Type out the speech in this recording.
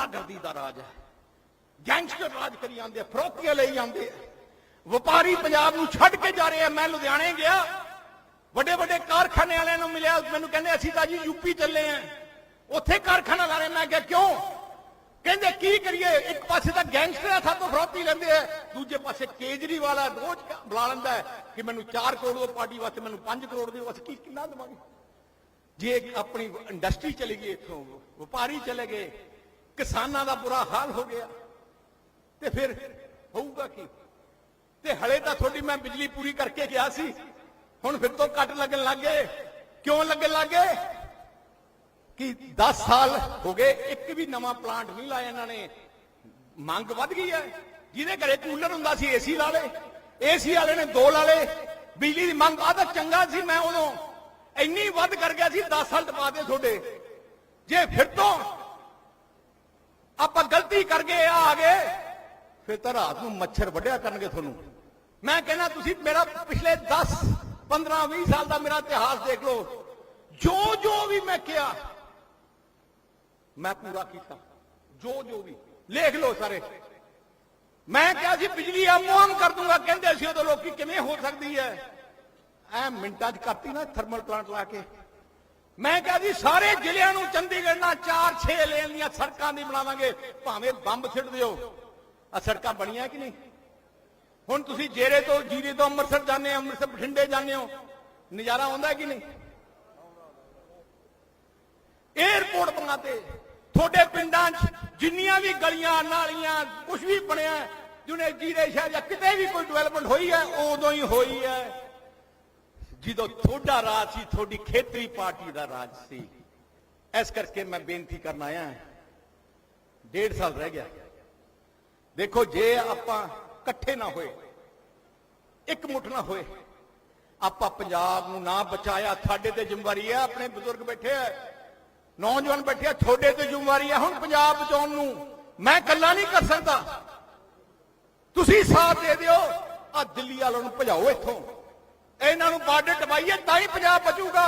ਗੁੰਡਾਗਰਦੀ ਦਾ ਰਾਜ ਹੈ। ਗੈਂਗਸਟਰ ਰਾਜ ਕਰੀ ਜਾਂਦੇ ਫਰੋਤੀਆਂ ਲਈ ਜਾਂਦੇ ਵਪਾਰੀ ਪੰਜਾਬ ਨੂੰ ਛੱਡ ਕੇ ਜਾ ਰਹੇ ਆ। ਮੈਂ ਲੁਧਿਆਣੇ ਗਿਆ। ਵੱਡੇ ਵੱਡੇ ਕਾਰਖਾਨੇ ਵਾਲਿਆਂ ਨੂੰ ਮਿਲਿਆ। ਮੈਨੂੰ ਕਹਿੰਦੇ, ਅਸੀਂ ਤਾਂ ਜੀ ਯੂਪੀ ਚੱਲੇ ਆ। ਉੱਥੇ ਕਾਰਖਾਨਾ ਲਾ ਰਹੇ। ਮੈਂ ਕਿਹਾ, ਕਿਉਂ? ਕਹਿੰਦੇ, ਕੀ ਕਰੀਏ? ਇੱਕ ਪਾਸੇ ਤਾਂ ਗੈਂਗਸਟਰ ਆ ਸਾਤੋਂ ਫਰੋਤੀ ਲੈਂਦੇ ਆ। ਦੂਜੇ ਪਾਸੇ ਕੇਜਰੀਵਾਲ ਆ, ਰੋਜ਼ ਬੁਲਾ ਲੈਂਦਾ ਕਿ ਮੈਨੂੰ 4 ਕਰੋੜ ਦਿਓ ਪਾਰਟੀ ਵਾਸਤੇ, ਮੈਨੂੰ 5 ਕਰੋੜ ਦਿਓ ਅਸੀਂ ਕੀ, ਕਿੰਨਾ ਦੇਵਾਂਗੇ? ਜੇ ਆਪਣੀ ਇੰਡਸਟਰੀ ਚਲੀ ਗਈ ਇੱਥੋਂ, ਵਪਾਰੀ ਚਲੇ ਗਏ ਕਿਸਾਨਾਂ ਦਾ ਬੁਰਾ ਹਾਲ ਹੋ ਗਿਆ। ਤੇ ਫਿਰ ਹੋਊਗਾ ਕੀ? ਤੇ ਹਲੇ ਤਾਂ ਤੁਹਾਡੀ ਮੈਂ ਬਿਜਲੀ ਪੂਰੀ ਕਰਕੇ ਗਿਆ ਸੀ। ਹੁਣ ਫਿਰ ਤੋਂ ਕੱਟ ਲੱਗਣ ਲੱਗੇ ਕਿਉਂ ਲੱਗਣ ਲੱਗੇ ਕਿ 10 ਸਾਲ ਹੋ ਗਏ, ਇੱਕ ਵੀ ਨਵਾਂ ਪਲਾਂਟ ਨਹੀਂ ਲਾਇਆ ਇਹਨਾਂ ਨੇ। ਮੰਗ ਵੱਧ ਗਈ ਹੈ। ਜਿਹਦੇ ਘਰੇ ਕੂਲਰ ਹੁੰਦਾ ਸੀ, ਏਸੀ ਲਾ ਲੇ ਏਸੀ ਵਾਲੇ ਨੇ ਦੋ ਲਾ ਲੇ ਬਿਜਲੀ ਦੀ ਮੰਗ ਆ ਚੰਗਾ ਸੀ ਮੈਂ ਉਦੋਂ। ਇੰਨੀ ਵੱਧ ਕਰ ਗਿਆ ਸੀ 10 ਸਾਲ ਟਪਾ ਦੇ ਤੁਹਾਡੇ। ਜੇ ਫਿਰ ਤੋਂ ਗਲਤੀ ਕਰ ਗਏ ਆ ਆ ਗਏ। ਫਿਰ ਤਾਂ ਰਾਤ ਨੂੰ ਮੱਛਰ ਵੱਢਿਆ ਕਰਨਗੇ ਤੁਹਾਨੂੰ। ਮੈਂ ਕਹਿੰਦਾ ਤੁਸੀਂ ਮੇਰਾ ਪਿਛਲੇ 10 15 20 ਸਾਲ ਦਾ ਮੇਰਾ ਇਤਿਹਾਸ ਦੇਖ ਲਓ। ਜੋ ਜੋ ਵੀ ਮੈਂ ਕਿਹਾ ਮੈਂ ਪੂਰਾ ਕੀਤਾ। ਜੋ ਜੋ ਵੀ। ਲਿਖ ਲਓ ਸਾਰੇ। ਮੈਂ ਕਿਹਾ ਸੀ ਬਿਜਲੀ ਆਮੋਹਮ ਕਰ ਦੂੰਗਾ। ਕਹਿੰਦੇ ਸੀ ਉਦੋਂ ਲੋਕੀ ਕਿਵੇਂ ਹੋ ਸਕਦੀ ਹੈ? ਐ ਮਿੰਟਾਂ 'ਚ ਕਰਤੀ ਨਾ ਥਰਮਲ ਪਲਾਂਟ ਲਾ ਕੇ। ਮੈਂ ਕਿਹਾ ਜੀ, ਸਾਰੇ ਜ਼ਿਲ੍ਹਿਆਂ ਨੂੰ ਚੰਡੀਗੜ੍ਹ ਨਾਲ 4-6 ਲੇਨ ਦੀਆਂ ਸੜਕਾਂ ਦੀ ਬਣਾਵਾਂਗੇ। ਭਾਵੇਂ ਬੰਬ ਸਿੱਟ ਦਿਓ। ਆ ਸੜਕਾਂ ਬਣੀਆਂ ਕਿ ਨਹੀਂ? ਹੁਣ ਤੁਸੀਂ ਜੇਰੇ ਤੋਂ, ਜੀਰੇ ਤੋਂ ਅੰਮ੍ਰਿਤਸਰ ਜਾਂਦੇ ਹੋ, ਅੰਮ੍ਰਿਤਸਰ ਬਠਿੰਡੇ ਜਾਂਦੇ ਹੋ। ਨਜ਼ਾਰਾ ਆਉਂਦਾ ਕਿ ਨਹੀਂ? 에어ਪੋਰਟ ਬਣਾਤੇ। ਤੁਹਾਡੇ ਪਿੰਡਾਂ 'ਚ ਜਿੰਨੀਆਂ ਵੀ ਗਲੀਆਂ, ਨਾਲੀਆਂ ਕੁਝ ਵੀ ਬਣਿਆ, ਜਿਹਨੇ ਜੀਰੇ ਸ਼ਹਿਰ ਜਾਂ ਕਿਤੇ ਵੀ ਕੋਈ ਡਿਵੈਲਪਮੈਂਟ ਹੋਈ ਹੈ, ਉਦੋਂ ਹੀ ਹੋਈ ਹੈ। ਜਦੋਂ ਤੁਹਾਡਾ ਰਾਜ ਸੀ, ਤੁਹਾਡੀ ਖੇਤਰੀ ਪਾਰਟੀ ਦਾ ਰਾਜ ਸੀ। ਇਸ ਕਰਕੇ ਮੈਂ ਬੇਨਤੀ ਕਰਨ ਆਇਆ ਡੇਢ ਸਾਲ ਰਹਿ ਗਿਆ। ਦੇਖੋ, ਜੇ ਆਪਾਂ ਇਕੱਠੇ ਨਾ ਹੋਏ, ਇੱਕ ਮੁੱਠ ਨਾ ਹੋਏ, ਆਪਾਂ ਪੰਜਾਬ ਨੂੰ ਨਾ ਬਚਾਇਆ, ਸਾਡੇ ਤੇ ਜ਼ਿੰਮੇਵਾਰੀ ਹੈ ਆਪਣੇ ਬਜ਼ੁਰਗ ਬੈਠੇ ਆ, ਨੌਜਵਾਨ ਬੈਠੇ ਆ, ਤੁਹਾਡੇ ਤੇ ਜ਼ਿੰਮੇਵਾਰੀ ਹੈ ਹੁਣ ਪੰਜਾਬ ਬਚਾਉਣ ਨੂੰ ਮੈਂ ਇਕੱਲਾ ਨਹੀਂ ਕਰ ਸਕਦਾ। ਤੁਸੀਂ ਸਾਥ ਦੇ ਦਿਓ ਆ ਦਿੱਲੀ ਵਾਲਿਆਂ ਨੂੰ ਭਜਾਓ ਇੱਥੋਂ। ਇਹਨਾਂ ਨੂੰ ਬਾਰਡਰ ਟਪਾਈਏ ਤਾਂ ਹੀ ਪੰਜਾਬ ਬਚੂਗਾ।